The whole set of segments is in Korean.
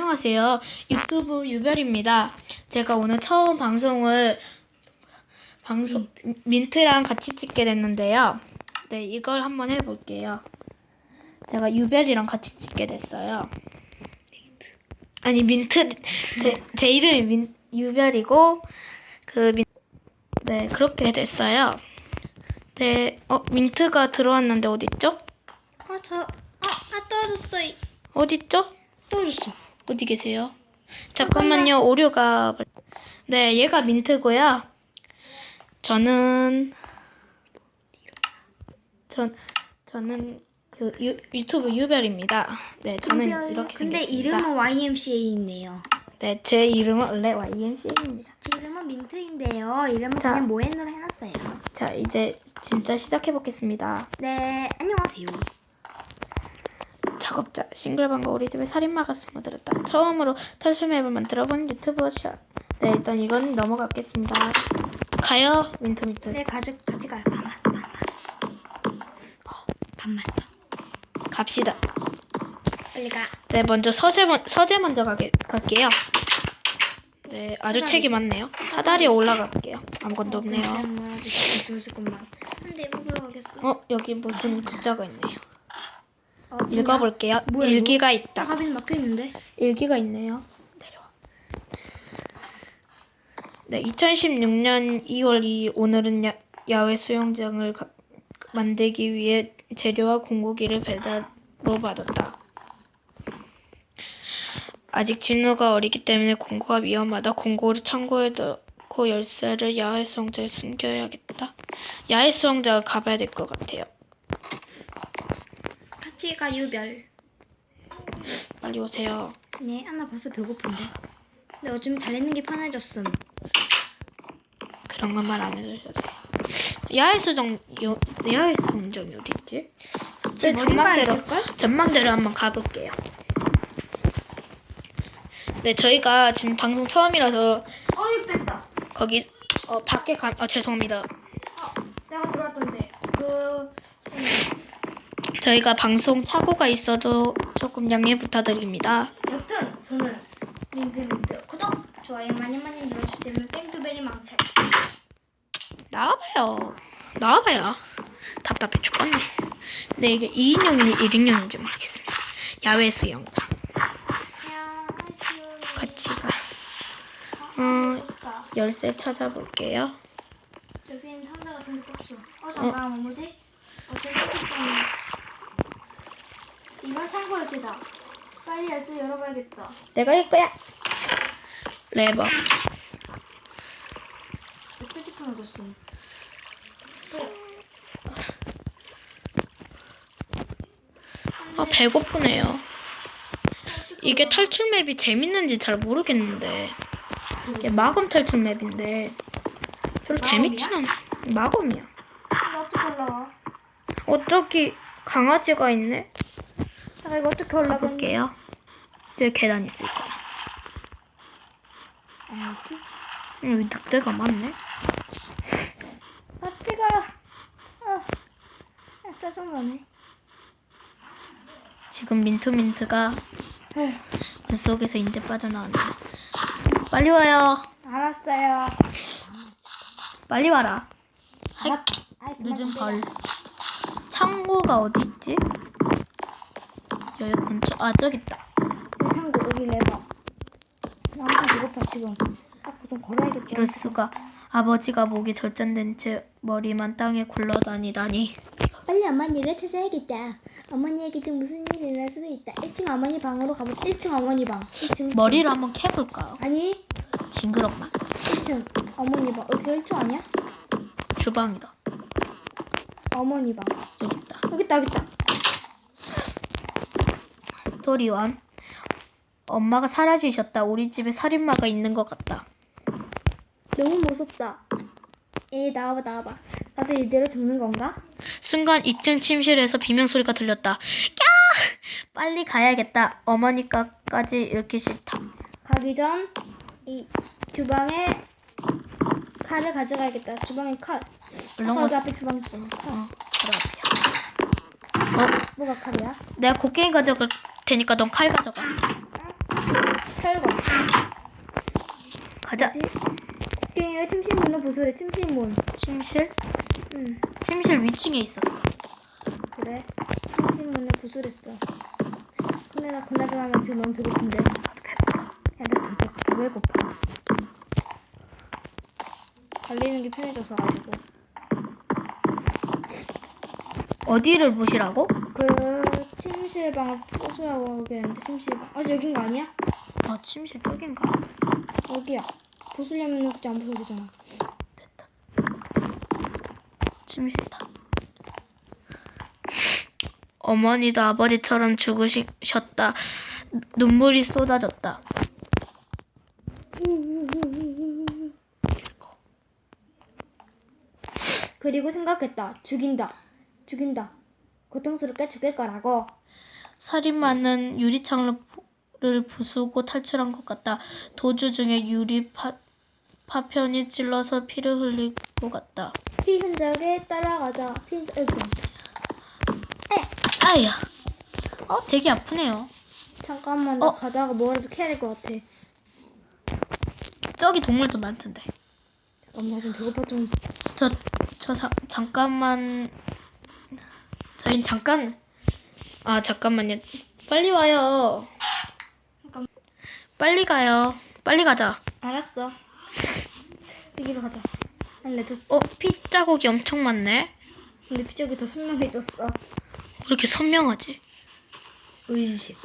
안녕하세요. 유튜브 유별입니다. 제가 오늘 처음 방송을 방송 민트랑 같이 찍게 됐는데요. 네, 이걸 한번 해볼게요. 제가 유별이랑 같이 찍게 됐어요. 아니 민트 제, 제 이름이 민 유별이고 그 민, 네 그렇게 됐어요. 네, 어 민트가 들어왔는데 어디 있죠? 아, 저, 아, 아, 떨어졌어. 이- 어디 있죠? 떨어졌어. 어디 계세요? 잠깐만요. 오류가 네, 얘가 민트고요. 저는 전 저는 그 유, 유튜브 유별입니다. 네, 저는 유별. 이렇게 근데 생겼습니다. 이름은 YMCA이네요. 네, 제 이름은 원래 YMC입니다. 제 이름은 민트인데요. 이름은 자. 그냥 모엔으로 해놨어요. 자, 이제 진짜 시작해 보겠습니다. 네, 안녕하세요. 작업자 싱글방과 우리 집에 살인마가 숨어들었다. 처음으로 탈출 맵을 만들어본 유튜버 샷. 네, 일단 이건 넘어가겠습니다. 가요, 민트. 네, 가지, 같이 가요. 밥 맛어, 밥 맛어. 갑시다. 빨리 가. 네, 먼저 서재, 먼- 서재 먼저 가게, 갈게요. 네, 아주 책이 많네요. 사다리에 올라갈게요. 아무것도 없네요. 잠시만, 주실 것만. 근데 올라가겠어. 어, 여기 무슨 글자가 있네요. 어, 읽어볼게요. 뭐야, 일기가 나 있다. 가빈 막혀 있는데. 일기가 있네요. 내려와. 네, 2016년 2월 2일 오늘은 야, 야외 수영장을 가- 만들기 위해 재료와 공고기를 배달로 받았다. 아직 진우가 어리기 때문에 공고가 위험하다. 공고를 창고에 넣고 열쇠를 야외 수영장에 숨겨야겠다. 야외 수영장을 가봐야 될 것 같아요. 같이 가 유별. 빨리 오세요. 네, 안나 벌써 배고픈데. 근데 어쩌면 달리는 게 편해졌음. 그런 것만 안 해주셔도 돼요. 야외 수정 요, 야외 수영장이 어디 있지? 네, 머리가 전망대로? 전망대로 한번 가볼게요. 네, 저희가 지금 방송 처음이라서 어, 됐다. 거기 어 밖에 가. 아 죄송합니다. 어, 내가 들어왔던데. 그, 저희가 방송 착오가 있어도 조금 양해 부탁드립니다. 여튼 저는 민트민트 구독, 좋아요 많이 많이 눌러주시면 땡투베리 망치. 나와봐요. 나와봐요. 답답해 죽겠네. 근데 이게 2인용인지 1인용인지 모르겠습니다. 야외 수영장. 같이 가. 어, 열쇠 찾아볼게요. 저긴 상자 같은 것도 없어. 어 잠깐 뭐지? 어 저기 있었던 이건 창고 열쇠다. 빨리 열쇠 열어봐야겠다. 내가 할 거야. 레버. 표지판 얻었어. 아 배고프네요. 이게 탈출 맵이 재밌는지 잘 모르겠는데 이게 마검 탈출 맵인데 별로 재밌진 않아. 마검이야. 어 저기 강아지가 있네. 아 이거 어떻게 올라가? 가볼게요. 저기 계단 있을 거야. 아 여기? 여기 늑대가 많네. 같이 가. 아, 아 짜증나네. 지금 민트민트가 에휴, 물속에서 이제 빠져나왔네. 빨리 와요. 알았어요. 빨리 와라. 아이, 아이, 늦은 좀 벌. 창고가 어디 있지? 여기 근처. 아 저기 있다. 내 창고 여기 레버. 나 엄청 배고파 지금. 좀 걸어야겠다. 이럴 수가. 아버지가 목이 절단된 채 머리만 땅에 굴러다니다니. 빨리 어머니를 찾아야겠다. 어머니에게도 무슨 일이 일어날 수도 있다. 1층 어머니 방으로 가보자. 1층 어머니 방. 1층. 머리를 한번 캐볼까요? 아니, 징그럽나? 1층 어머니 방. 여기 1층 아니야? 주방이다. 어머니 방. 여기 있다. 여기 있다, 여기 있다. 스토리 1. 엄마가 사라지셨다. 우리 집에 살인마가 있는 것 같다. 너무 무섭다. 에이, 나와봐, 나와봐. 나도 이대로 죽는 건가? 순간 2층 침실에서 비명 소리가 들렸다. 야! 빨리 가야겠다. 어머니까지 이렇게 싫다. 가기 전, 이 주방에 칼을 가져가야겠다. 주방에 칼. 아까 여기 와서. 앞에 주방 있었잖아. 칼. 어, 바로 앞이야. 어, 뭐가 칼이야? 내가 곡괭이 가져갈 테니까 넌 칼 가져가. 철거. 가자. 뭐지? 띵 침실문은 부수래 침실문. 침실? 응 침실 위층에 있었어. 그래. 침실문을 부수랬어. 근데 나 그나저나 나 지금 너무 배고픈데. 야나 진짜 갑자기 왜 고파? 달리는 게 편해져서 가지고. 어디를 보시라고? 그 침실 방을 부수라고 하겠는데 침실 방. 아 여긴 거 아니야? 아 침실 쪽인가? 여기야. 부수려면 그때 안 부숴도 되잖아. 침실이다. 어머니도 아버지처럼 죽으셨다. 눈물이 쏟아졌다. 그리고 생각했다. 죽인다. 죽인다. 고통스럽게 죽일 거라고. 살인마는 유리창을 부수고 탈출한 것 같다. 도주 중에 유리 파, 파편이 찔러서 피를 흘릴 것 같다. 피 흔적에 따라가자. 피 흔적. 아이고. 아야. 어, 되게 아프네요. 잠깐만 나 어? 가다가 뭐라도 캐야 될 것 같아. 저기 동물도 많던데. 나좀 배고파 좀. 저, 저 자, 잠깐만. 저희 잠깐. 아 잠깐만요. 빨리 와요. 잠깐. 빨리 가요. 빨리 가자. 알았어. 여기로 가자. 아니 레드. 어, 피 자국이 엄청 많네. 근데 피적이 더 선명해졌어. 왜 이렇게 선명하지? 의식.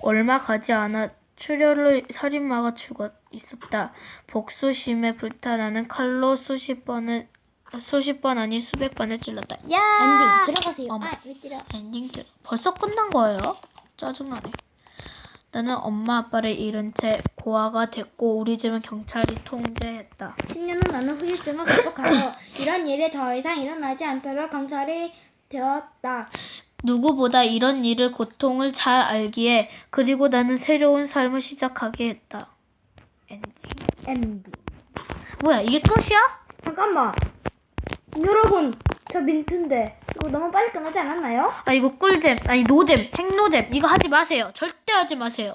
얼마 가지 않아 출혈로 살인마가 죽어 있었다. 복수심에 불타나는 칼로 수십 번을 수십 번 아닌 수백 번을 찔렀다. 야! 엔딩 들어가세요. 어머. 아, 왜 찌려? 엔딩 들 벌써 끝난 거예요? 짜증나네. 나는 엄마 아빠를 잃은 채 고아가 됐고 우리 집은 경찰이 통제했다. 10년 후 나는 후유증을 극복하고 이런 일이 더 이상 일어나지 않도록 경찰이 되었다. 누구보다 이런 일을 고통을 잘 알기에 그리고 나는 새로운 삶을 시작하게 했다. 엔딩. 엔딩. 뭐야 이게 끝이야? 잠깐만. 여러분, 저 민트인데 이거 너무 빨리 끝나지 않았나요? 아 이거 꿀잼. 아니 노잼 핵노잼. 이거 하지 마세요. 절대 하지 마세요